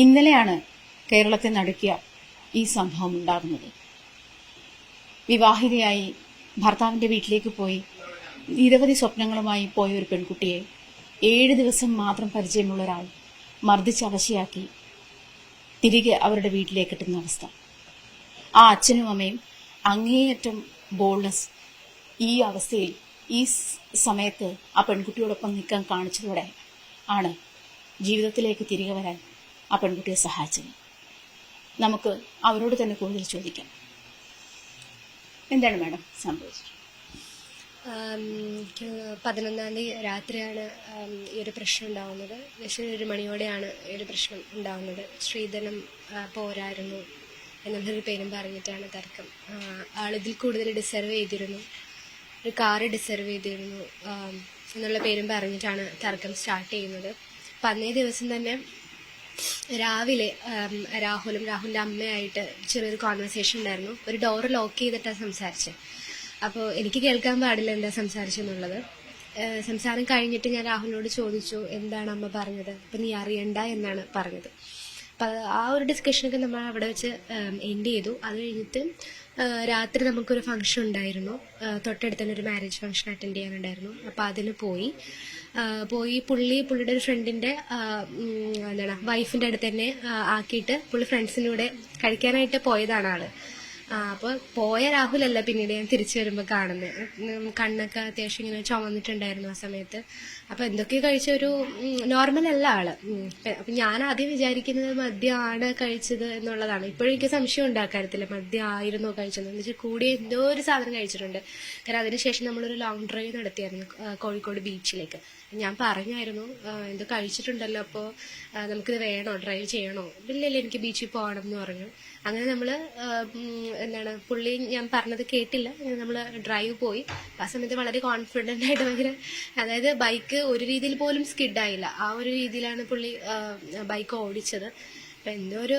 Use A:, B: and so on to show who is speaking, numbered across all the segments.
A: ഇന്നലെയാണ് കേരളത്തെ നടുക്കിയ ഈ സംഭവം ഉണ്ടാകുന്നത്. വിവാഹിതയായി ഭർത്താവിന്റെ വീട്ടിലേക്ക് പോയി നിരവധി സ്വപ്നങ്ങളുമായി പോയ ഒരു പെൺകുട്ടിയെ ഏഴ് ദിവസം മാത്രം പരിചയമുള്ള ഒരാൾ മർദ്ദിച്ച് അവശയാക്കി തിരികെ അവരുടെ വീട്ടിലേക്ക് എത്തുന്ന അവസ്ഥ. ആ അച്ഛനും അമ്മയും അങ്ങേയറ്റം ബോൾഡസ് ഈ അവസ്ഥയിൽ ഈ സമയത്ത് ആ പെൺകുട്ടിയോടൊപ്പം നിൽക്കാൻ കാണിച്ചതോടെ ആണ് ജീവിതത്തിലേക്ക് തിരികെ വരാൻ ആ പെൺകുട്ടിയെ സഹായിച്ചത്. നമുക്ക് അവരോട് തന്നെ കൂടുതൽ ചോദിക്കാം. എന്താണ് മാഡം സംഭവിച്ചത്?
B: എനിക്ക് പതിനൊന്നാം തീയതി രാത്രിയാണ് ഈ ഒരു പ്രശ്നം ഉണ്ടാവുന്നത്. ഏകദേശം ഒരു മണിയോടെയാണ് ഈ ഒരു പ്രശ്നം ഉണ്ടാവുന്നത്. ശ്രീധനം പോരായിരുന്നു എന്നുള്ളൊരു പേരും പറഞ്ഞിട്ടാണ് തർക്കം. ആളിതിൽ കൂടുതൽ ഡിസർവ് ചെയ്തിരുന്നു. ഒരു കാറ് ഡിസർവ് ചെയ്തിരുന്നു എന്നുള്ള പേരും പറഞ്ഞിട്ടാണ് തർക്കം സ്റ്റാർട്ട് ചെയ്യുന്നത്. അപ്പം അന്നേ ദിവസം തന്നെ രാവിലെ രാഹുലും രാഹുലിന്റെ അമ്മയായിട്ട് ചെറിയൊരു കോൺവെർസേഷൻ ഉണ്ടായിരുന്നു. ഒരു ഡോർ ലോക്ക് ചെയ്തിട്ടാണ് സംസാരിച്ചത് അപ്പോൾ എനിക്ക് കേൾക്കാൻ പാടില്ല എന്താ സംസാരിച്ചെന്നുള്ളത് സംസാരം കഴിഞ്ഞിട്ട് ഞാൻ രാഹുലിനോട് ചോദിച്ചു എന്താണ് അമ്മ പറഞ്ഞത്? അപ്പം നീ അറിയണ്ട എന്നാണ് പറഞ്ഞത്. അപ്പം ആ ഒരു ഡിസ്കഷനൊക്കെ നമ്മൾ അവിടെ വെച്ച് എൻഡ് ചെയ്തു. അത് കഴിഞ്ഞിട്ട് രാത്രി നമുക്കൊരു ഫംഗ്ഷൻ ഉണ്ടായിരുന്നു. തൊട്ടടുത്തന്നെ തൊട്ടടുത്ത് തന്നെ ഒരു മാരേജ് ഫംഗ്ഷൻ അറ്റൻഡ് ചെയ്യാനുണ്ടായിരുന്നു. അപ്പം അതിന് പോയി. പോയി പുള്ളി പുള്ളിയുടെ ഒരു ഫ്രണ്ടിന്റെ എന്താണ് വൈഫിന്റെ അടുത്ത് തന്നെ ആക്കിയിട്ട് പുള്ളി ഫ്രണ്ട്സിനൂടെ കഴിക്കാനായിട്ട് പോയതാണ് ആൾ. അപ്പൊ അപ്പോൾ പോയ രാഹുലല്ല പിന്നീട് ഞാൻ തിരിച്ചു വരുമ്പോൾ കാണുന്നത് കണ്ണൊക്കെ അത്യാവശ്യം ഇങ്ങനെ ചുമന്നിട്ടുണ്ടായിരുന്നു ആ സമയത്ത്. അപ്പോൾ എന്തൊക്കെ കഴിച്ച ഒരു നോർമൽ അല്ല ആൾ. അപ്പൊ ഞാൻ ആദ്യം വിചാരിക്കുന്നത് മദ്യമാണ് കഴിച്ചത് എന്നുള്ളതാണ്. ഇപ്പോഴും എനിക്ക് സംശയം ഉണ്ട് ആ മദ്യം ആയിരുന്നോ കഴിച്ചത് എന്ന് വെച്ചാൽ കൂടി എന്തോ ഒരു സാധനം കഴിച്ചിട്ടുണ്ട്. കാരണം അതിനുശേഷം നമ്മളൊരു ലോങ് ഡ്രൈവ് നടത്തിയായിരുന്നു കോഴിക്കോട് ബീച്ചിലേക്ക് ഞാൻ പറഞ്ഞായിരുന്നു ഇത് കഴിച്ചിട്ടുണ്ടല്ലോ അപ്പോൾ നമുക്കിത് വേണോ? ഡ്രൈവ് ചെയ്യണോ? ഇല്ലല്ലോ എനിക്ക് ബീച്ചിൽ പോകണം എന്ന് പറഞ്ഞു. അങ്ങനെ നമ്മൾ എന്താണ് പുള്ളി ഞാൻ പറഞ്ഞത് കേട്ടില്ല. നമ്മൾ ഡ്രൈവ് പോയി. ആ സമയത്ത് വളരെ കോൺഫിഡന്റ് ആയിട്ട് ഭയങ്കര അതായത് ബൈക്ക് ഒരു രീതിയിൽ പോലും സ്കിഡായില്ല ആ ഒരു രീതിയിലാണ് പുള്ളി ബൈക്ക് ഓടിച്ചത്. അപ്പം എന്തോ ഒരു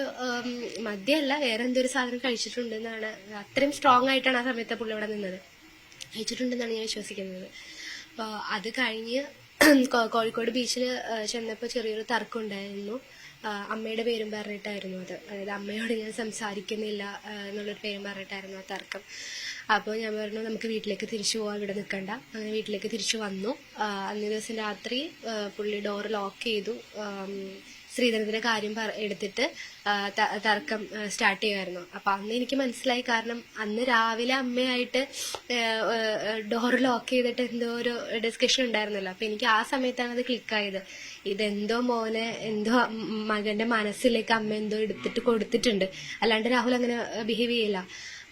B: മദ്യമല്ല വേറെ എന്തോ ഒരു സാധനം കഴിച്ചിട്ടുണ്ടെന്നാണ്. അത്രയും സ്ട്രോങ് ആയിട്ടാണ് ആ സമയത്ത് പുള്ളി ഇവിടെ നിന്നത്. കഴിച്ചിട്ടുണ്ടെന്നാണ് ഞാൻ വിശ്വസിക്കുന്നത്. അപ്പോൾ അത് കഴിഞ്ഞ് കോഴിക്കോട് ബീച്ചിൽ ചെന്നപ്പോൾ ചെറിയൊരു തർക്കം ഉണ്ടായിരുന്നു അമ്മയുടെ പേരും പറഞ്ഞിട്ടായിരുന്നു അത്. അതായത് അമ്മയോട് ഞാൻ സംസാരിക്കുന്നില്ല എന്നുള്ളൊരു പേരും പറഞ്ഞിട്ടായിരുന്നു ആ തർക്കം. അപ്പോൾ ഞാൻ പറഞ്ഞു നമുക്ക് വീട്ടിലേക്ക് തിരിച്ചു പോകാം ഇവിടെ നിൽക്കണ്ട അങ്ങനെ വീട്ടിലേക്ക് തിരിച്ചു വന്നു. അന്നേ ദിവസം രാത്രി പുള്ളി ഡോർ ലോക്ക് ചെയ്തു. ആം, ശ്രീധരന്റെ കാര്യം എടുത്തിട്ട് തർക്കം സ്റ്റാർട്ട് ചെയ്യുമായിരുന്നു. അപ്പൊ അന്ന് എനിക്ക് മനസ്സിലായി കാരണം അന്ന് രാവിലെ അമ്മയായിട്ട് ഡോർ ലോക്ക് ചെയ്തിട്ട് എന്തോ ഒരു ഡിസ്കഷൻ ഉണ്ടായിരുന്നല്ലോ. അപ്പൊ എനിക്ക് ആ സമയത്താണ് അത് ക്ലിക്കായത് ഇതെന്തോ മോനെ എന്തോ മകന്റെ മനസ്സിലേക്ക് അമ്മ എന്തോ എടുത്തിട്ട് കൊടുത്തിട്ടുണ്ട്. അല്ലാണ്ട് രാഹുൽ അങ്ങനെ ബിഹേവ് ചെയ്യില്ല.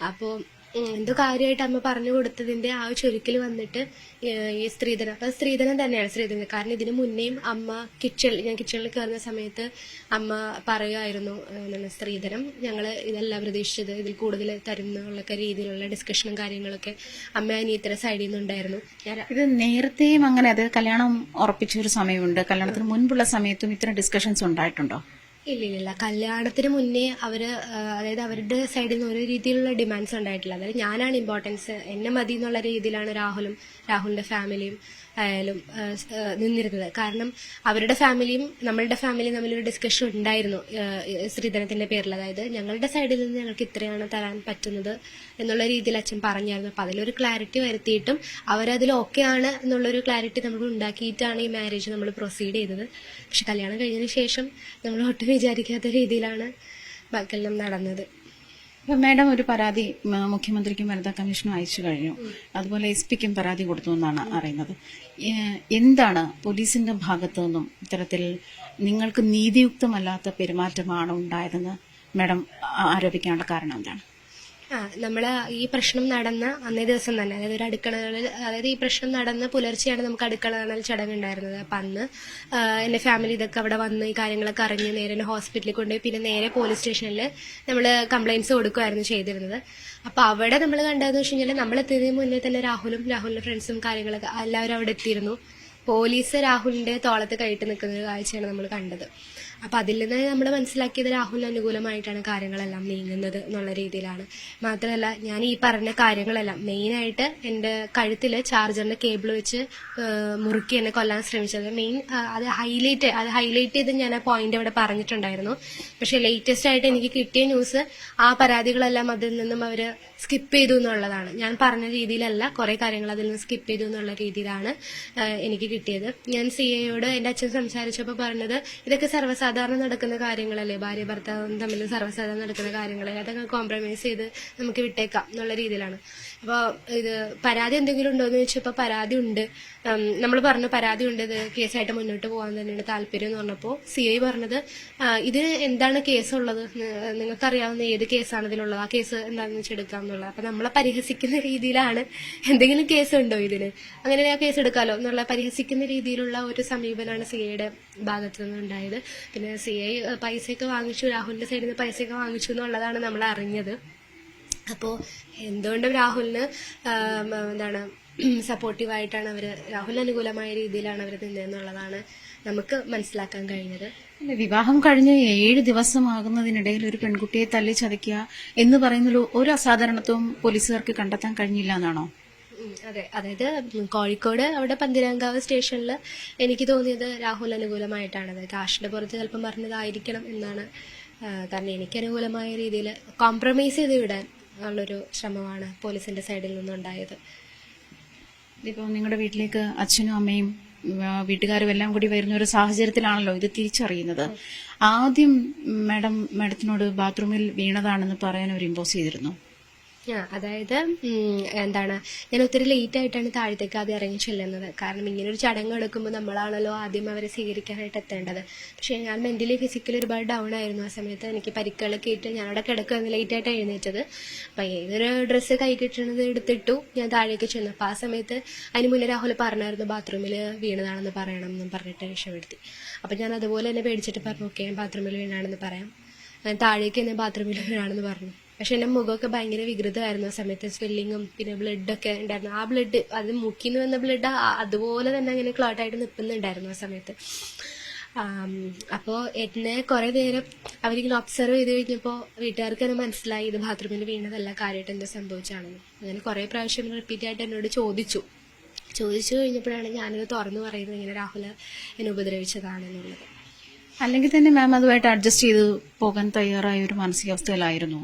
B: അപ്പോൾ ഉം, എന്തോ കാര്യമായിട്ട് അമ്മ പറഞ്ഞു കൊടുത്തതിന്റെ ആ ചുരുക്കിൽ വന്നിട്ട് ഈ സ്ത്രീധനം. അപ്പൊ സ്ത്രീധനം തന്നെയാണ് സ്ത്രീധനം. കാരണം ഇതിനു മുന്നേയും അമ്മ കിച്ചണിൽ ഞാൻ കിച്ചണിൽ കയറുന്ന സമയത്ത് അമ്മ പറയുമായിരുന്നു സ്ത്രീധനം ഞങ്ങൾ ഇതല്ല പ്രതീക്ഷിച്ചത് ഇതിൽ കൂടുതൽ തരുന്നുള്ള രീതിയിലുള്ള ഡിസ്കഷനും കാര്യങ്ങളൊക്കെ അമ്മ അനിയത്തിന്റെ സൈഡിൽ നിന്നുണ്ടായിരുന്നു.
A: ഇത് നേരത്തെയും അങ്ങനെ അത് കല്യാണം ഉറപ്പിച്ച ഒരു സമയമുണ്ട്. കല്യാണത്തിന് മുൻപുള്ള സമയത്തും ഇത്തരം ഡിസ്കഷൻസ് ഉണ്ടായിട്ടുണ്ടോ?
B: ഇല്ല ഇല്ല ഇല്ല കല്യാണത്തിന് മുന്നേ അവർ അതായത് അവരുടെ സൈഡിൽ നിന്ന് ഒരു രീതിയിലുള്ള ഡിമാൻഡ്സ് ഉണ്ടായിട്ടില്ല. അതായത് ഞാനാണ് ഇമ്പോർട്ടൻസ് എന്നെ മതി എന്നുള്ള രീതിയിലാണ് രാഹുലും രാഹുലിന്റെ ഫാമിലിയും ആയാലും നിന്നിരുന്നത്. കാരണം അവരുടെ ഫാമിലിയും നമ്മളുടെ ഫാമിലിയും തമ്മിലൊരു ഡിസ്കഷൻ ഉണ്ടായിരുന്നു സ്ത്രീധനത്തിന്റെ പേരിൽ. അതായത് ഞങ്ങളുടെ സൈഡിൽ നിന്ന് ഞങ്ങൾക്ക് ഇത്രയാണ് തരാൻ പറ്റുന്നത് എന്നുള്ള രീതിയിൽ അച്ഛൻ പറഞ്ഞായിരുന്നു. അപ്പൊ അതിലൊരു ക്ലാരിറ്റി വരുത്തിയിട്ടും അവരതിൽ ഓക്കെ ആണ് എന്നുള്ളൊരു ക്ലാരിറ്റി നമ്മൾ ഉണ്ടാക്കിയിട്ടാണ് ഈ മാരേജ് നമ്മൾ പ്രൊസീഡ് ചെയ്തത്. പക്ഷെ കല്യാണം കഴിഞ്ഞതിന് ശേഷം നമ്മൾ ഒട്ടും വിചാരിക്കാത്ത രീതിയിലാണ് ബാക്കെല്ലാം നടന്നത്.
A: അപ്പൊ മാഡം ഒരു പരാതി മുഖ്യമന്ത്രിക്കും വനിതാ കമ്മീഷനും അയച്ചു കഴിഞ്ഞു. അതുപോലെ എസ് പിക്കും പരാതി കൊടുത്തു എന്നാണ് അറിയുന്നത് എന്താണ് പോലീസിന്റെ ഭാഗത്തു നിന്നും ഇത്തരത്തിൽ നിങ്ങൾക്ക് നീതിയുക്തമല്ലാത്ത പെരുമാറ്റമാണ് ഉണ്ടായതെന്ന് മാഡം ആരോപിക്കാനുള്ള കാരണം എന്താണ്?
B: ആ നമ്മൾ ഈ പ്രശ്നം നടന്ന അന്നേ ദിവസം തന്നെ അതായത് ഒരു അടുക്കളകളിൽ അതായത് ഈ പ്രശ്നം നടന്ന പുലർച്ചെയാണ് നമുക്ക് അടുക്കളകളിൽ ചടങ്ങ് ഉണ്ടായിരുന്നത് അപ്പൊ അന്ന് എന്റെ ഫാമിലി ഇതൊക്കെ അവിടെ വന്ന് ഈ കാര്യങ്ങളൊക്കെ അറിഞ്ഞ് നേരെ ഹോസ്പിറ്റലിൽ കൊണ്ടുപോയി പിന്നെ നേരെ പോലീസ് സ്റ്റേഷനിൽ നമ്മൾ കംപ്ലയിൻസ് കൊടുക്കുമായിരുന്നു ചെയ്തിരുന്നത്. അപ്പൊ അവിടെ നമ്മൾ കണ്ടതെന്ന് വെച്ച് കഴിഞ്ഞാൽ നമ്മൾ എത്തിയതിന് മുന്നേ തന്നെ രാഹുലും രാഹുലിന്റെ ഫ്രണ്ട്സും കാര്യങ്ങളൊക്കെ എല്ലാവരും അവിടെ എത്തിയിരുന്നു. പോലീസ് രാഹുലിന്റെ തോളത്ത് കൈയിട്ട് നിൽക്കുന്ന ഒരു കാഴ്ചയാണ് നമ്മൾ കണ്ടത്. അപ്പം അതിൽ നിന്ന് നമ്മൾ മനസ്സിലാക്കിയത് രാഹുലിന് അനുകൂലമായിട്ടാണ് കാര്യങ്ങളെല്ലാം നീങ്ങുന്നത് എന്നുള്ള രീതിയിലാണ്. മാത്രമല്ല ഞാൻ ഈ പറഞ്ഞ കാര്യങ്ങളെല്ലാം മെയിനായിട്ട് എന്റെ കഴുത്തിൽ ചാർജറിന്റെ കേബിൾ വെച്ച് മുറുക്കി എന്നെ കൊല്ലാൻ ശ്രമിച്ചത്. മെയിൻ അത് ഹൈലൈറ്റ് അത് ഹൈലൈറ്റ് ചെയ്ത് ഞാൻ ആ പോയിന്റ് അവിടെ പറഞ്ഞിട്ടുണ്ടായിരുന്നു. പക്ഷേ ലേറ്റസ്റ്റ് ആയിട്ട് എനിക്ക് കിട്ടിയ ന്യൂസ് ആ പരാതികളെല്ലാം അതിൽ നിന്നും അവർ സ്കിപ്പ് ചെയ്തു എന്നുള്ളതാണ്. ഞാൻ പറഞ്ഞ രീതിയിലല്ല കുറേ കാര്യങ്ങൾ അതിൽ നിന്ന് സ്കിപ്പ് ചെയ്തു എന്നുള്ള രീതിയിലാണ് എനിക്ക് കിട്ടിയത്. ഞാൻ സി എയോട് എന്റെ അച്ഛൻ സംസാരിച്ചപ്പോൾ പറഞ്ഞത് ഇതൊക്കെ സർവസാധാരണ നടക്കുന്ന കാര്യങ്ങളല്ലേ? ഭാര്യ ഭർത്താവും തമ്മിൽ സർവസാധാരണ നടക്കുന്ന കാര്യങ്ങളല്ലേ? അതൊക്കെ കോംപ്രമൈസ് ചെയ്ത് നമുക്ക് വിട്ടേക്കാം എന്നുള്ള രീതിയിലാണ്. അപ്പോൾ ഇത് പരാതി എന്തെങ്കിലും ഉണ്ടോ എന്ന് ചോദിച്ചപ്പോൾ പരാതി ഉണ്ട്. നമ്മൾ പറഞ്ഞു പരാതി ഉണ്ട്. ഇത് കേസായിട്ട് മുന്നോട്ട് പോകാൻ തന്നെയാണ് താല്പര്യം എന്ന് പറഞ്ഞപ്പോൾ സി ഐ പറഞ്ഞത് ഇതിന് ഇത് എന്താണ് കേസുള്ളത്? നിങ്ങൾക്കറിയാവുന്ന ഏത് കേസാണ് ഇതിലുള്ളത്? ആ കേസ് എന്താണെന്ന് വെച്ചാൽ എടുക്കാം. എന്നുള്ളത് അപ്പം നമ്മളെ പരിഹസിക്കുന്ന രീതിയിലാണ് എന്തെങ്കിലും കേസ് ഉണ്ടോ ഇതിന് അങ്ങനെ ആ കേസ് എടുക്കാമല്ലോ എന്നുള്ള പരിഹസിക്കുന്ന രീതിയിലുള്ള ഒരു സമീപനമാണ് സി ഐയുടെ ഭാഗത്തു നിന്നുണ്ടായത്. പിന്നെ സി ഐ പൈസയൊക്കെ വാങ്ങിച്ചു രാഹുലിന്റെ സൈഡിൽ നിന്ന് പൈസയൊക്കെ വാങ്ങിച്ചു എന്നുള്ളതാണ് നമ്മൾ അറിഞ്ഞത്. അപ്പോൾ എന്തുകൊണ്ടും രാഹുലിന് എന്താണ് സപ്പോർട്ടീവായിട്ടാണ് അവർ രാഹുൽ അനുകൂലമായ രീതിയിലാണ് അവർ നിന്നതെന്നുള്ളതാണ് നമുക്ക് മനസ്സിലാക്കാൻ കഴിഞ്ഞത്.
A: വിവാഹം കഴിഞ്ഞ് ഏഴ് ദിവസമാകുന്നതിനിടയിൽ ഒരു പെൺകുട്ടിയെ തല്ലി ചതയ്ക്കുക എന്ന് പറയുന്നതിൽ ഒരു അസാധാരണത്വവും പോലീസുകാർക്ക് കണ്ടെത്താൻ കഴിഞ്ഞില്ല എന്നാണോ?
B: അതെ. അതായത് കോഴിക്കോട് അവിടെ പന്തിരാങ്കാവ് സ്റ്റേഷനിൽ എനിക്ക് തോന്നിയത് രാഹുൽ അനുകൂലമായിട്ടാണ്. അതായത് കാഷിന്റെ പുറത്ത് ചിലപ്പം പറഞ്ഞതായിരിക്കണം എന്നാണ് കാരണം എനിക്ക് അനുകൂലമായ രീതിയിൽ കോംപ്രമൈസ് ചെയ്ത് വിടാൻ ഉള്ളൊരു ശ്രമമാണ് പോലീസിന്റെ സൈഡിൽ നിന്നുണ്ടായത്.
A: ഇതിപ്പോൾ നിങ്ങളുടെ വീട്ടിലേക്ക് അച്ഛനും അമ്മയും വീട്ടുകാരും എല്ലാം കൂടി വരുന്ന ഒരു സാഹചര്യത്തിലാണല്ലോ ഇത് തിരിച്ചറിയുന്നത്. ആദ്യം മാഡം മാഡത്തിനോട് ബാത്റൂമിൽ വീണതാണെന്ന് പറയാൻ ഒരു ഇമ്പോസ് ചെയ്തിരുന്നു.
B: ആ അതായത് എന്താണ് ഞാൻ ഒത്തിരി ലേറ്റ് ആയിട്ടാണ് താഴത്തേക്ക് ആദ്യം ഇറങ്ങി ചെല്ലുന്നത്. കാരണം ഇങ്ങനെ ഒരു ചടങ്ങ് എടുക്കുമ്പോൾ നമ്മളാണല്ലോ ആദ്യം അവരെ സ്വീകരിക്കാനായിട്ട് എത്തേണ്ടത്. പക്ഷേ ഞാൻ മെന്റലി ഫിസിക്കലി ഒരുപാട് ഡൗൺ ആയിരുന്നു ആ സമയത്ത്. എനിക്ക് പരിക്കുകളൊക്കെ ഇട്ട് ഞാൻ അവിടെ കിടക്കുകയായിരുന്നു ലേറ്റ് ആയിട്ട് എഴുന്നേറ്റത്. അപ്പം ഏതൊരു ഡ്രസ്സ് കൈ കിട്ടണത് എടുത്തിട്ടു ഞാൻ താഴേക്ക് ചെന്നു. അപ്പം ആ സമയത്ത് അതിന് മുന്നേ രാഹുൽ പറഞ്ഞായിരുന്നു ബാത്റൂമിൽ വീണതാണെന്ന് പറയണം എന്നും പറഞ്ഞിട്ട് രക്ഷപ്പെടുത്തി. അപ്പം ഞാൻ അതുപോലെ തന്നെ പേടിച്ചിട്ട് പറഞ്ഞു ഓക്കെ ഞാൻ ബാത്റൂമിൽ വീണാണെന്ന് പറയാം. താഴേക്ക് തന്നെ ബാത്റൂമിൽ വീണാണെന്ന് പറഞ്ഞു. പക്ഷെ എന്റെ മുഖമൊക്കെ ഭയങ്കര വികൃതമായിരുന്നു ആ സമയത്ത് സ്വെല്ലിങ്ങും പിന്നെ ബ്ലഡൊക്കെ ഉണ്ടായിരുന്നു. ആ ബ്ലഡ് അത് മുക്കിന്ന് വന്ന ബ്ലഡ് അതുപോലെ തന്നെ അങ്ങനെ ക്ലോട്ടായിട്ട് നിൽക്കുന്നുണ്ടായിരുന്നു ആ സമയത്ത്. അപ്പോ എന്നെ കുറേ നേരം അവരിങ്ങനെ ഒബ്സർവ് ചെയ്ത് കഴിഞ്ഞപ്പോൾ വീട്ടുകാർക്ക് തന്നെ മനസ്സിലായി ഇത് ബാത്റൂമിൽ വീണതല്ല കാര്യമായിട്ട് എന്താ സംഭവിച്ചാണെന്ന് അങ്ങനെ കുറേ പ്രാവശ്യം റിപ്പീറ്റ് ആയിട്ട് എന്നോട് ചോദിച്ചു. ചോദിച്ചു കഴിഞ്ഞപ്പോഴാണ് ഞാനിത് തുറന്നു പറയുന്നത് ഇങ്ങനെ രാഹുൽ എന്നെ ഉപദ്രവിച്ചതാണെന്നുള്ളത്.
A: അല്ലെങ്കിൽ തന്നെ മാം അതുമായിട്ട് അഡ്ജസ്റ്റ് ചെയ്ത് പോകാൻ തയ്യാറായ ഒരു മാനസികാവസ്ഥയിലായിരുന്നു.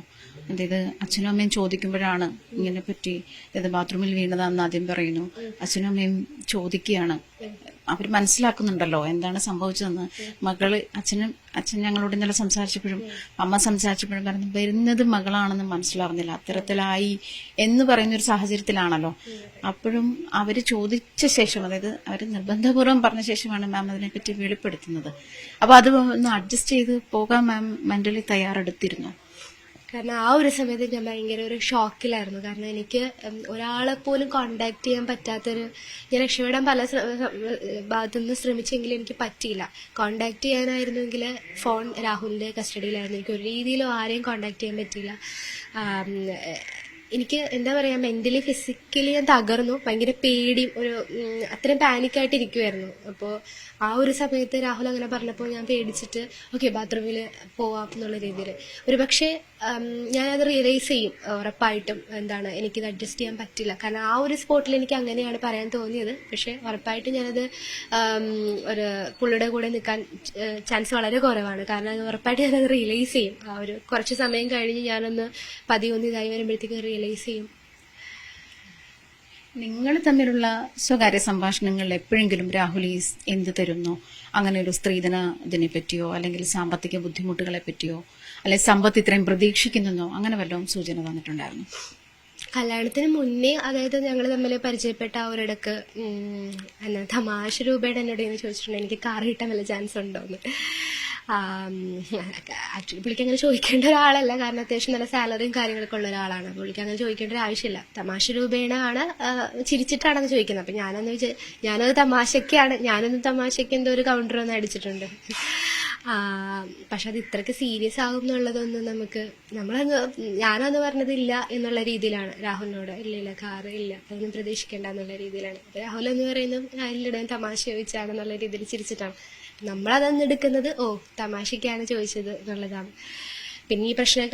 A: അതായത് അച്ഛനും അമ്മയും ചോദിക്കുമ്പോഴാണ് ഇങ്ങനെ പറ്റി അതായത് ബാത്റൂമിൽ വീണതാന്ന് ആദ്യം പറയുന്നു. അച്ഛനും അമ്മയും ചോദിക്കുകയാണ്. അവർ മനസ്സിലാക്കുന്നുണ്ടല്ലോ എന്താണ് സംഭവിച്ചതെന്ന്. മകൾ അച്ഛനും അച്ഛൻ ഞങ്ങളോട് ഇന്നലെ സംസാരിച്ചപ്പോഴും അമ്മ സംസാരിച്ചപ്പോഴും പറഞ്ഞു വരുന്നത് മകളാണെന്ന് മനസ്സിലാവുന്നില്ല. അത്തരത്തിലായി എന്ന് പറയുന്ന ഒരു സാഹചര്യത്തിലാണല്ലോ. അപ്പോഴും അവർ ചോദിച്ച ശേഷം അതായത് അവർ നിർബന്ധപൂർവം പറഞ്ഞ ശേഷമാണ് മാം അതിനെപ്പറ്റി വെളിപ്പെടുത്തുന്നത്. അപ്പോൾ അത് ഒന്ന് അഡ്ജസ്റ്റ് ചെയ്ത് പോകാൻ മാം മെന്റലി തയ്യാറെടുത്തിരുന്നു.
B: കാരണം ആ ഒരു സമയത്ത് ഞാൻ ഭയങ്കര ഒരു ഷോക്കിലായിരുന്നു. കാരണം എനിക്ക് ഒരാളെ പോലും കോണ്ടാക്ട് ചെയ്യാൻ പറ്റാത്തൊരു ഞാൻ രക്ഷപ്പെടാൻ പല ഭാഗത്തു ഭാഗത്തുനിന്ന് ശ്രമിച്ചെങ്കിലും എനിക്ക് പറ്റിയില്ല. കോണ്ടാക്ട് ചെയ്യാനായിരുന്നെങ്കിൽ ഫോൺ രാഹുലിന്റെ കസ്റ്റഡിയിലായിരുന്നു എനിക്ക് ഒരു രീതിയിലും ആരെയും കോണ്ടാക്ട് ചെയ്യാൻ പറ്റിയില്ല. എനിക്ക് എന്താ പറയാ മെന്റലി ഫിസിക്കലി ഞാൻ തകർന്നു. ഭയങ്കര പേടിയും ഒരു അത്രയും പാനിക്കായിട്ട് ഇരിക്കുമായിരുന്നു അപ്പോൾ ആ ഒരു സമയത്ത് രാഹുൽ അങ്ങനെ പറഞ്ഞപ്പോൾ ഞാൻ പേടിച്ചിട്ട് ഓക്കെ ബാത്റൂമിൽ പോവാം എന്നുള്ള രീതിയിൽ ഒരു പക്ഷേ ഞാനത് റിയലൈസ് ചെയ്യും ഉറപ്പായിട്ടും. എന്താണ് എനിക്കിത് അഡ്ജസ്റ്റ് ചെയ്യാൻ പറ്റില്ല. കാരണം ആ ഒരു സ്പോട്ടിൽ എനിക്ക് അങ്ങനെയാണ് പറയാൻ തോന്നിയത്. പക്ഷേ ഉറപ്പായിട്ടും ഞാനത് ഒരു പുള്ളിയുടെ കൂടെ നിൽക്കാൻ ചാൻസ് വളരെ കുറവാണ്. കാരണം ഉറപ്പായിട്ട് ഞാനത് റിയലൈസ് ചെയ്യും. ആ ഒരു കുറച്ച് സമയം കഴിഞ്ഞ് ഞാനൊന്ന് പതിയൊന്ന് ഇതായി വരുമ്പോഴത്തേക്ക് റിയലൈസ് ചെയ്യും.
A: നിങ്ങൾ തമ്മിലുള്ള സ്വകാര്യ സംഭാഷണങ്ങളിൽ എപ്പോഴെങ്കിലും രാഹുൽ ഈ എന്ത് തരുന്നു? അങ്ങനെ ഒരു സ്ത്രീധന ഇതിനെ പറ്റിയോ അല്ലെങ്കിൽ സാമ്പത്തിക ബുദ്ധിമുട്ടുകളെ പറ്റിയോ അല്ലെങ്കിൽ സമ്പത്ത് ഇത്രയും പ്രതീക്ഷിക്കുന്നോ അങ്ങനെ വല്ലതും സൂചന തന്നിട്ടുണ്ടായിരുന്നു?
B: കല്യാണത്തിന് മുന്നേ അതായത് ഞങ്ങൾ തമ്മിൽ പരിചയപ്പെട്ട ആ ഒരിടക്ക് എന്നാ തമാശ രൂപയുടെ എന്നോട് ചോദിച്ചിട്ടുണ്ട് എനിക്ക് കാർ കിട്ടാൻ വല്ല ചാൻസ് ഉണ്ടോന്ന്? ആക്ച്വലി പുള്ളിക്ക് അങ്ങനെ ചോദിക്കേണ്ട ഒരാളല്ല. കാരണം അത്യാവശ്യം നല്ല സാലറിയും കാര്യങ്ങളൊക്കെ ഉള്ള ഒരാളാണ്. പുള്ളിക്ക് അങ്ങനെ ചോദിക്കേണ്ട ഒരു ആവശ്യമില്ല തമാശ രൂപേണ ആണ് ചിരിച്ചിട്ടാണെന്ന് ചോദിക്കുന്നത്. അപ്പം ഞാനെന്ന് വെച്ചാൽ ഞാനത് തമാശക്കാണ് ഞാനൊന്ന് തമാശയ്ക്ക് എന്തോ ഒരു കൗണ്ടർ ഒന്ന് അടിച്ചിട്ടുണ്ട്. പക്ഷെ അത് ഇത്രക്ക് സീരിയസ് ആകും എന്നുള്ളതൊന്നും നമുക്ക് നമ്മളന്ന് ഞാനന്ന് പറഞ്ഞതില്ല എന്നുള്ള രീതിയിലാണ്. രാഹുലിനോട് ഇല്ല ഇല്ല കാറ് ഇല്ല അതൊന്നും പ്രതീക്ഷിക്കേണ്ട എന്നുള്ള രീതിയിലാണ്. രാഹുൽ എന്ന് പറയുന്നത് ഇല്ലിടാൻ തമാശ ചോദിച്ചാണെന്നുള്ള രീതിയിൽ ചിരിച്ചിട്ടാണ്. നമ്മളതന്ന് എടുക്കുന്നത് ഓ തമാശയ്ക്കാണ് ചോദിച്ചത് എന്നുള്ളതാണ്. പിന്നെ ഈ പ്രശ്നം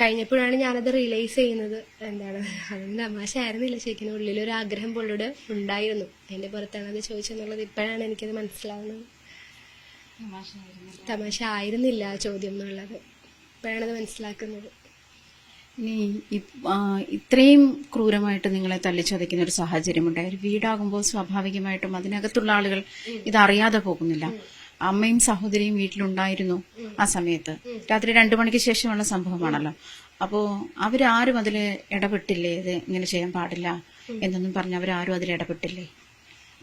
B: കഴിഞ്ഞപ്പോഴാണ് ഞാനത് റിയലൈസ് ചെയ്യുന്നത്. എന്താണ്? അതൊന്നും തമാശ ആയിരുന്നില്ല ശരിക്കും ഉള്ളിലൊരു ആഗ്രഹം പുള്ളിയുടെ ഉണ്ടായിരുന്നു. അതിന്റെ പുറത്താണ് അത് ചോദിച്ചെന്നുള്ളത് ഇപ്പോഴാണ് എനിക്കത് മനസ്സിലാവുന്നത്. തമാശ ആയിരുന്നില്ല ചോദ്യം എന്നുള്ളത്. ഇപ്പോഴാണത് മനസ്സിലാക്കുന്നത്.
A: ഇനി ഇത്രയും ക്രൂരമായിട്ട് നിങ്ങളെ തല്ലിച്ചതയ്ക്കുന്ന ഒരു സാഹചര്യമുണ്ടായി ഒരു വീടാകുമ്പോൾ സ്വാഭാവികമായിട്ടും അതിനകത്തുള്ള ആളുകൾ ഇതറിയാതെ പോകുന്നില്ല. അമ്മയും സഹോദരിയും വീട്ടിലുണ്ടായിരുന്നു ആ സമയത്ത്. രാത്രി രണ്ടു മണിക്ക് ശേഷമുള്ള സംഭവമാണല്ലോ. അപ്പോ അവരാരും അതിൽ ഇടപെട്ടില്ലേ? ഇത് ഇങ്ങനെ ചെയ്യാൻ പാടില്ല എന്നൊന്നും പറഞ്ഞ് അവരാരും അതിൽ ഇടപെട്ടില്ലേ?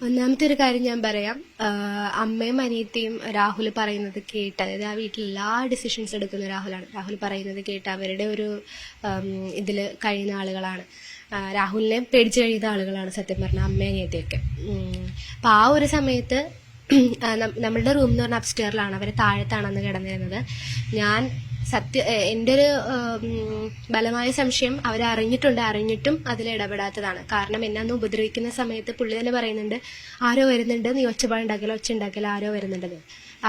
B: ഒന്നാമത്തെ ഒരു കാര്യം ഞാൻ പറയാം. അമ്മയും അനിയത്തിയും രാഹുൽ പറയുന്നത് കേട്ട് അതായത് ആ വീട്ടിൽ എല്ലാ ഡിസിഷൻസ് എടുക്കുന്ന രാഹുലാണ്. രാഹുൽ പറയുന്നത് കേട്ട് അവരുടെ ഒരു ഇതിൽ കഴിയുന്ന ആളുകളാണ്. രാഹുലിനെ പേടിച്ച് കഴിയുന്ന ആളുകളാണ് സത്യം പറഞ്ഞ അമ്മ അനിയത്തിയൊക്കെ. അപ്പം ആ ഒരു സമയത്ത് നമ്മളുടെ റൂം എന്ന് പറഞ്ഞാൽ അപ്സ്റ്റേറിലാണ് അവർ താഴത്താണെന്ന് കിടന്നിരുന്നത്. ഞാൻ സത്യ എന്റെ ഒരു ബലമായ സംശയം അവർ അറിഞ്ഞിട്ടുണ്ട് അറിഞ്ഞിട്ടും അതിൽ ഇടപെടാത്തതാണ്. കാരണം എന്നെ അന്ന് ഉപദ്രവിക്കുന്ന സമയത്ത് പുള്ളി തന്നെ പറയുന്നുണ്ട് ആരോ വരുന്നുണ്ട്. നീ ഒച്ചപ്പാടുണ്ടാക്കില്ല ഒച്ച ഉണ്ടാക്കല ആരോ വരുന്നുണ്ടെന്ന്.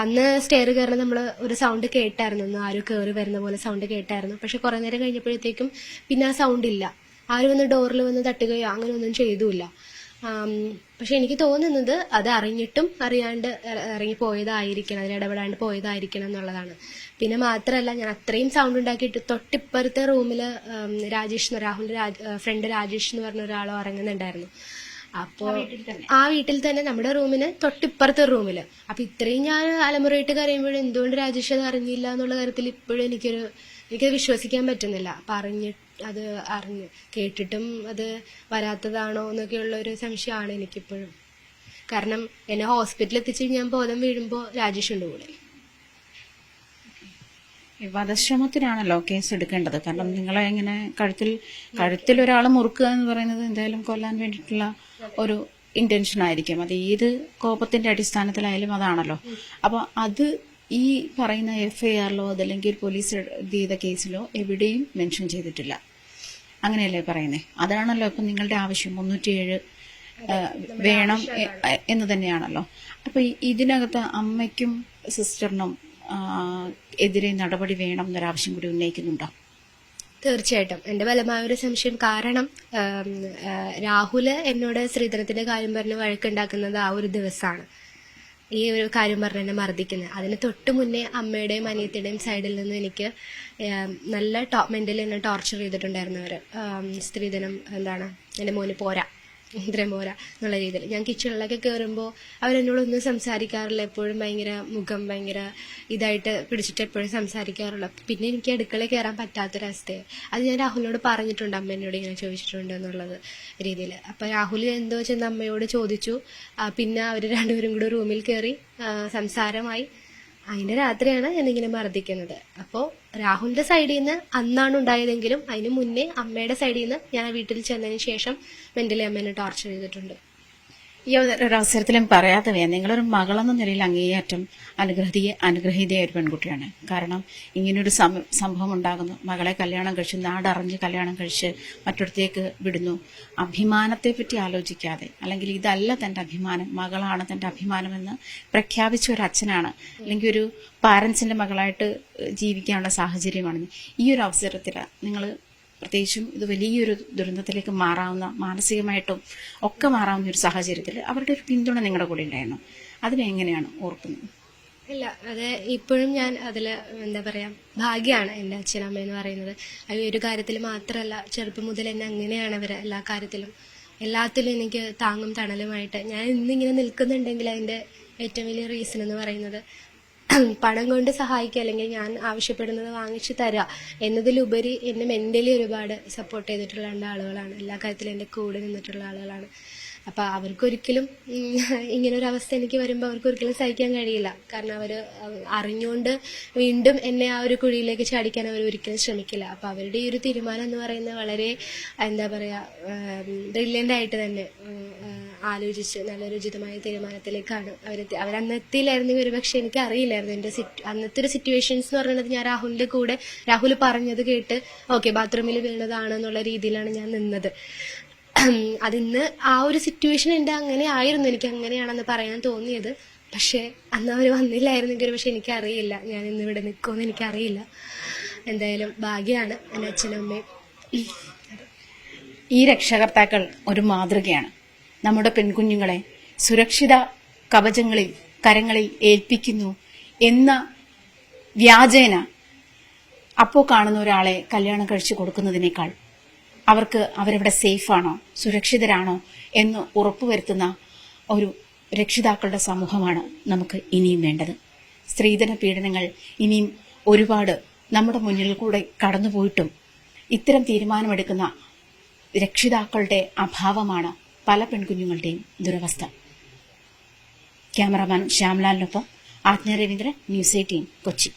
B: അന്ന് സ്റ്റെയർ കയറുന്ന നമ്മൾ ഒരു സൗണ്ട് കേട്ടായിരുന്നു. ഒന്ന് ആരോ കയറി വരുന്ന പോലെ സൗണ്ട് കേട്ടായിരുന്നു. പക്ഷെ കുറെ നേരം കഴിഞ്ഞപ്പോഴത്തേക്കും പിന്നെ ആ സൗണ്ട് ഇല്ല. ആരും വന്ന് ഡോറിൽ വന്ന് തട്ടുകയോ അങ്ങനെ ഒന്നും ചെയ്തുമില്ല പക്ഷെ എനിക്ക് തോന്നുന്നത് അത് അറിഞ്ഞിട്ടും അറിയാണ്ട് ഇറ- ഇറങ്ങി പോയതായിരിക്കണം അതിൽ ഇടപെടാണ്ട് പോയതായിരിക്കണം എന്നുള്ളതാണ്. പിന്നെ മാത്രമല്ല ഞാൻ അത്രയും സൗണ്ട് ഉണ്ടാക്കിയിട്ട് തൊട്ടിപ്പുറത്തെ റൂമിൽ രാജേഷ് രാഹുലിന്റെ ഫ്രണ്ട് രാജേഷ് എന്ന് പറഞ്ഞ ഒരാൾ ഉറങ്ങുന്നുണ്ടായിരുന്നു അപ്പോ ആ വീട്ടിൽ തന്നെ. നമ്മുടെ റൂമിന് തൊട്ടിപ്പുറത്തെ റൂമിൽ അപ്പൊ ഇത്രയും ഞാൻ അലമുറയിട്ട് കരയുമ്പോഴും എന്തുകൊണ്ട് രാജേഷ് അത് അറിഞ്ഞില്ല എന്നുള്ള കാര്യത്തിൽ ഇപ്പോഴും എനിക്കൊരു എനിക്കത് വിശ്വസിക്കാൻ പറ്റുന്നില്ല. അപ്പൊ അറിഞ്ഞി അത് അറിഞ്ഞ്. കേട്ടിട്ടും അത് വരാത്തതാണോ എന്നൊക്കെയുള്ള ഒരു സംശയമാണ് എനിക്കിപ്പോഴും. കാരണം എന്നെ ഹോസ്പിറ്റലിൽ എത്തിച്ച് ഞാൻ ബോധം വീഴുമ്പോൾ രാജേഷ് ഉണ്ട് കൂടെ
A: വധശ്രമത്തിനാണല്ലോ കേസ് എടുക്കേണ്ടത്. കാരണം നിങ്ങളെ ഇങ്ങനെ കഴുത്തിൽ കഴുത്തിൽ ഒരാൾ മുറുക്കുക എന്ന് പറയുന്നത് എന്തായാലും കൊല്ലാൻ വേണ്ടിയിട്ടുള്ള ഒരു ഇന്റൻഷൻ ആയിരിക്കും. അത് ഏത് കോപത്തിന്റെ അടിസ്ഥാനത്തിലായാലും അതാണല്ലോ. അപ്പൊ അത് ഈ പറയുന്ന എഫ് ഐ ആറിലോ അതല്ലെങ്കിൽ പോലീസ് ചെയ്ത കേസിലോ എവിടെയും മെൻഷൻ ചെയ്തിട്ടില്ല. അങ്ങനെയല്ലേ പറയുന്നേ? അതാണല്ലോ ഇപ്പം നിങ്ങളുടെ ആവശ്യം. മുന്നൂറ്റിയേഴ് വേണം എന്ന് തന്നെയാണല്ലോ. അപ്പൊ ഇതിനകത്ത് അമ്മയ്ക്കും സിസ്റ്ററിനും എതിരെ നടപടി വേണം എന്നൊരാവശ്യം കൂടി ഉന്നയിക്കുന്നുണ്ടോ?
B: തീർച്ചയായിട്ടും. എന്റെ ബലമായ ഒരു സംശയം കാരണം രാഹുൽ എന്നോട് ശ്രീധരത്തിന്റെ കാര്യം പറഞ്ഞ് വഴക്കുണ്ടാക്കുന്നത് ആ ഒരു ദിവസമാണ്. ഈ ഒരു കാര്യം പറഞ്ഞ് എന്നെ മർദ്ദിക്കുന്നത് അതിന് തൊട്ട് മുന്നേ അമ്മയുടെയും അനിയത്തിയുടെയും സൈഡിൽ നിന്ന് എനിക്ക് നല്ല ടോ മെന്റലി എന്നെ ടോർച്ചർ ചെയ്തിട്ടുണ്ടായിരുന്നവർ സ്ത്രീധനം എന്താണ് എന്റെ മോന് പോരാ. പോരാ എന്നുള്ള രീതിയിൽ. ഞാൻ കിച്ചണിലൊക്കെ കയറുമ്പോൾ അവരെന്നോടൊന്നും സംസാരിക്കാറില്ല. എപ്പോഴും ഭയങ്കര മുഖം ഭയങ്കര ഇതായിട്ട് പിടിച്ചിട്ട് എപ്പോഴും സംസാരിക്കാറുള്ളൂ. പിന്നെ എനിക്ക് അടുക്കളയിൽ കയറാൻ പറ്റാത്തൊരവസ്ഥയായി അത് ഞാൻ രാഹുലിനോട് പറഞ്ഞിട്ടുണ്ട്. എന്നോട് ഇങ്ങനെ ചോദിച്ചിട്ടുണ്ട് എന്നുള്ളത് രീതിയിൽ. അപ്പം രാഹുൽ എന്തോ ചെന്ന് അമ്മയോട് ചോദിച്ചു. പിന്നെ അവർ രണ്ടുപേരും കൂടെ റൂമിൽ കയറി സംസാരമായി. അതിന്റെ രാത്രിയാണ് ഞാനിങ്ങനെ മർദ്ദിക്കുന്നത്. അപ്പോൾ രാഹുലിന്റെ സൈഡിൽ നിന്ന് അന്നാണ് ഉണ്ടായതെങ്കിലും അതിന് മുന്നേ അമ്മയുടെ സൈഡിൽ നിന്ന് ഞാൻ വീട്ടിൽ ചെന്നതിന് ശേഷം മെന്റലി അമ്മേനെ ടോർച്ചർ ചെയ്തിട്ടുണ്ട്.
A: ഈ ഒരു അവസരത്തിലും പറയാതെ വേ നിങ്ങളൊരു മകളെന്ന നിലയിൽ അങ്ങേയറ്റം അനുഗ്രഹീയ അനുഗ്രഹീതയായ ഒരു പെൺകുട്ടിയാണ്. കാരണം ഇങ്ങനൊരു സംഭവം ഉണ്ടാകുന്നു മകളെ കല്യാണം കഴിച്ച് നാടറിഞ്ഞ് കല്യാണം കഴിച്ച് മറ്റൊരുത്തേക്ക് വിടുന്നു. അഭിമാനത്തെപ്പറ്റി ആലോചിക്കാതെ അല്ലെങ്കിൽ ഇതല്ല തന്റെ അഭിമാനം മകളാണ് തന്റെ അഭിമാനമെന്ന് പ്രഖ്യാപിച്ച ഒരു അച്ഛനാണ് അല്ലെങ്കിൽ ഒരു പാരന്റ്സിന്റെ മകളായിട്ട് ജീവിക്കാനുള്ള സാഹചര്യമാണ് ഈ ഒരു അവസരത്തിൽ നിങ്ങൾ പ്രത്യേകിച്ചും ഇത് വലിയൊരു ദുരന്തത്തിലേക്ക് മാറാവുന്ന മാനസികമായിട്ടും ഒക്കെ മാറാവുന്ന ഒരു സാഹചര്യത്തിൽ അവരുടെ ഒരു പിന്തുണ നിങ്ങളുടെ കൂടെ ഉണ്ടായിരുന്നു. അതിനെ എങ്ങനെയാണ് ഓർക്കുന്നത്?
B: ഇല്ല അത് ഇപ്പോഴും ഞാൻ അതിൽ എന്താ പറയുക ഭാഗ്യമാണ് എന്റെ അച്ഛനമ്മ എന്ന് പറയുന്നത്. അത് ഒരു കാര്യത്തിൽ മാത്രമല്ല ചെറുപ്പം മുതൽ എന്നെ അങ്ങനെയാണ് അവർ എല്ലാ കാര്യത്തിലും എല്ലാത്തിലും എനിക്ക് താങ്ങും തണലുമായിട്ട്. ഞാൻ ഇന്നിങ്ങനെ നിൽക്കുന്നുണ്ടെങ്കിൽ അതിന്റെ ഏറ്റവും വലിയ റീസൺ എന്ന് പറയുന്നത് പണം കൊണ്ട് സഹായിക്കുക അല്ലെങ്കിൽ ഞാൻ ആവശ്യപ്പെടുന്നത് വാങ്ങിച്ചു തരിക എന്നതിലുപരി എന്നെ മെന്റലി ഒരുപാട് സപ്പോർട്ട് ചെയ്തിട്ടുള്ള ആളുകളാണ്. എല്ലാ കാര്യത്തിലും എന്റെ കൂടെ നിന്നിട്ടുള്ള ആളുകളാണ്. അപ്പൊ അവർക്കൊരിക്കലും ഉം, ഇങ്ങനെ ഒരു അവസ്ഥ എനിക്ക് വരുമ്പോൾ അവർക്കൊരിക്കലും സഹിക്കാൻ കഴിയില്ല. കാരണം അവർ അറിഞ്ഞുകൊണ്ട് വീണ്ടും എന്നെ ആ ഒരു കുഴിയിലേക്ക് ചാടിക്കാൻ അവർ ഒരിക്കലും ശ്രമിക്കില്ല. അപ്പൊ അവരുടെ ഈ ഒരു തീരുമാനം എന്ന് പറയുന്നത് വളരെ എന്താ പറയാ ബ്രില്യന്റ് ആയിട്ട് തന്നെ ആലോചിച്ച് നല്ലൊരു ഉചിതമായ തീരുമാനത്തിലേക്കാണ് അവർ അവരന്ന് എത്തിയില്ലായിരുന്നെങ്കിൽ ഒരുപക്ഷെ എനിക്ക് അറിയില്ലായിരുന്നു എന്റെ സിറ്റ് അന്നത്തെ ഒരു സിറ്റുവേഷൻസ് എന്ന് പറയുന്നത് ഞാൻ രാഹുലിന്റെ കൂടെ രാഹുൽ പറഞ്ഞത് കേട്ട് ഓക്കെ ബാത്റൂമിൽ വീണതാണെന്നുള്ള രീതിയിലാണ് ഞാൻ നിന്നത്. അതിന്ന് ആ ഒരു സിറ്റുവേഷൻ എന്റെ അങ്ങനെ ആയിരുന്നു. എനിക്ക് അങ്ങനെയാണെന്ന് പറയാൻ തോന്നിയത്. പക്ഷേ അന്ന് അവർ വന്നില്ലായിരുന്നെങ്കിൽ പക്ഷെ എനിക്കറിയില്ല. ഞാൻ ഇന്ന് ഇവിടെ നിൽക്കുമെന്ന് എനിക്കറിയില്ല. എന്തായാലും ഭാഗ്യമാണ് എന്റെ അച്ഛനും അമ്മയും.
A: ഈ രക്ഷകർത്താക്കൾ ഒരു മാതൃകയാണ്. നമ്മുടെ പെൺകുഞ്ഞുങ്ങളെ സുരക്ഷിത കവചങ്ങളിൽ കരങ്ങളിൽ ഏൽപ്പിക്കുന്നു എന്ന വ്യാജേന അപ്പോൾ കാണുന്ന ഒരാളെ കല്യാണം കഴിച്ചു കൊടുക്കുന്നതിനേക്കാൾ. അവർക്ക് അവരവിടെ സേഫാണോ സുരക്ഷിതരാണോ? എന്ന് ഉറപ്പുവരുത്തുന്ന ഒരു രക്ഷിതാക്കളുടെ സമൂഹമാണ് നമുക്ക് ഇനിയും വേണ്ടത്. സ്ത്രീധന പീഡനങ്ങൾ ഇനിയും ഒരുപാട് നമ്മുടെ മുന്നിൽ കൂടെ കടന്നുപോയിട്ടും ഇത്തരം തീരുമാനമെടുക്കുന്ന രക്ഷിതാക്കളുടെ അഭാവമാണ് പല പെൺകുഞ്ഞുങ്ങളുടെയും ദുരവസ്ഥ. ക്യാമറാമാൻ ശ്യാംലാലിനൊപ്പം ആജ്ഞ രവീന്ദ്രൻ ന്യൂസ് എയ്റ്റീൻ കൊച്ചി.